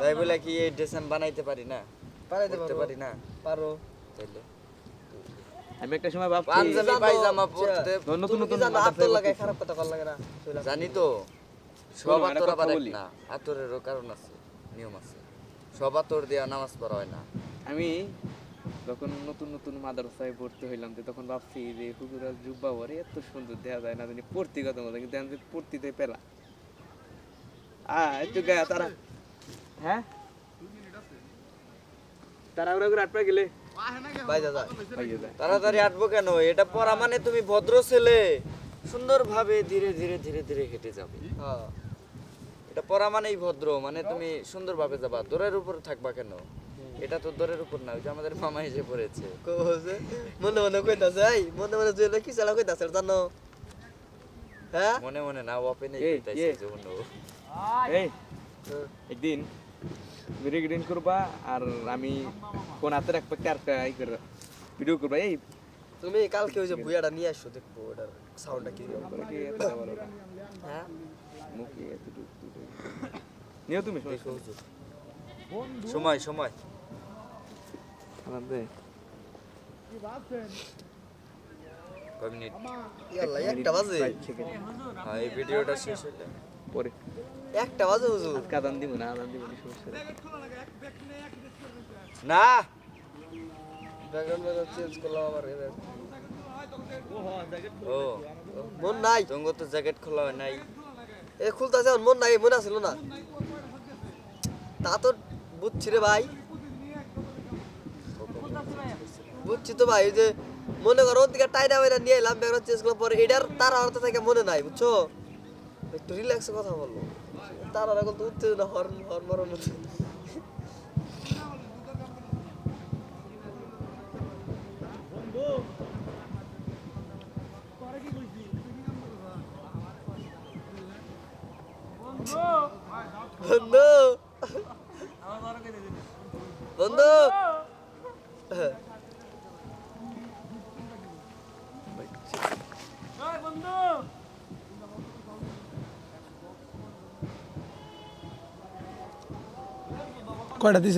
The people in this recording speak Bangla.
তাই বলে কি এই ড্রেস আমি বানাইতে পারি না? করতে পারি না? পারো। তাইলে? আমি একটা সময় ভাবছি পাঞ্জাবি পায়জামা পরতে নতুন নতুন আত্মর লাগায় খারাপ কথা কর লাগে না? জানি তো সব আতর কথা আবার না আতরেরও কারণ আছে নিয়ম আছে। সব আতর দেওয়া নামাজ পড়া হয় না। আমি যখন নতুন নতুন মাদ্রাসায় ভর্তি হইলাম তো তখন ভাবছি যে হুজুরা জুব্বা পরে এত সুন্দর দেখা যায় না জানি পড়তে কত মজা কিন্তু আমি পড়তিতে পেলা। আ একটু গায়ে তারা হ্যাঁ? তারা করে আটপা গেলে। বাইজা যায় পাইয়ে যায় তাড়াতাড়ি আটবো কেন? এটা পড়া মানে তুমি ভদ্র ছেলে। সুন্দরভাবে ধীরে ধীরে ধীরে ধীরে হেঁটে যাবে। হ্যাঁ। এটা পড়া মানেই ভদ্র মানে তুমি সুন্দরভাবে যাবা। দোরের উপর থাকবা কেন? এটা তো দোরের উপর না ওই যে আমাদের মামা এসে পড়েছে। মনে মনে কইতাছে এই মনে মনে জুয়েল কি চালা কইতাছে জানো? হ্যাঁ? মনে মনে না ওপেনে কইতাছে যে অন্য এই একদিন ভিডিও গ্রিন করবা আর আমি কোন হাতে রাখব চার ই করে ভিডিও করবা এই তুমি কালকে ওই যে বুয়াটা নিয়ে আসছো দেখব ওটার সাউন্ডটা কি হ্যাঁ? মুখে নিও তুমি সময় সময়। কয় মিনিট? একটা বাজে। হ্যাঁ এই ভিডিওটা শেষ হইলে। পরে। একটা বাজে হুজুর। আজকে আদান দিব না আদান দিব না সমস্যা না। ব্যাকগ্রাউন্ড ব্যাকগ্রাউন্ড চেঞ্জ করলাম আবার ও মন নাই। তঙ্গ তো জ্যাকেট খোলা হয় নাই। এ খুলতাছে মন নাই মনে আসলো না। তা তো বুঝছি রে ভাই। বুঝছি তো ভাই যে মনে করো ওদিকে টাইনা বাইনা নিয়ে এলাম ব্যাকগ্রাউন্ড চেঞ্জ করলাম পরে এটার তার অর্থ থেকে মনে নাই বুঝছ? একটু রিল্যাক্সে কথা বলব। তার আর এখন তো উত্তেজনা হর্ন হরমোর মতো। বন্ধু! বন্ধু! কয়টা দিছে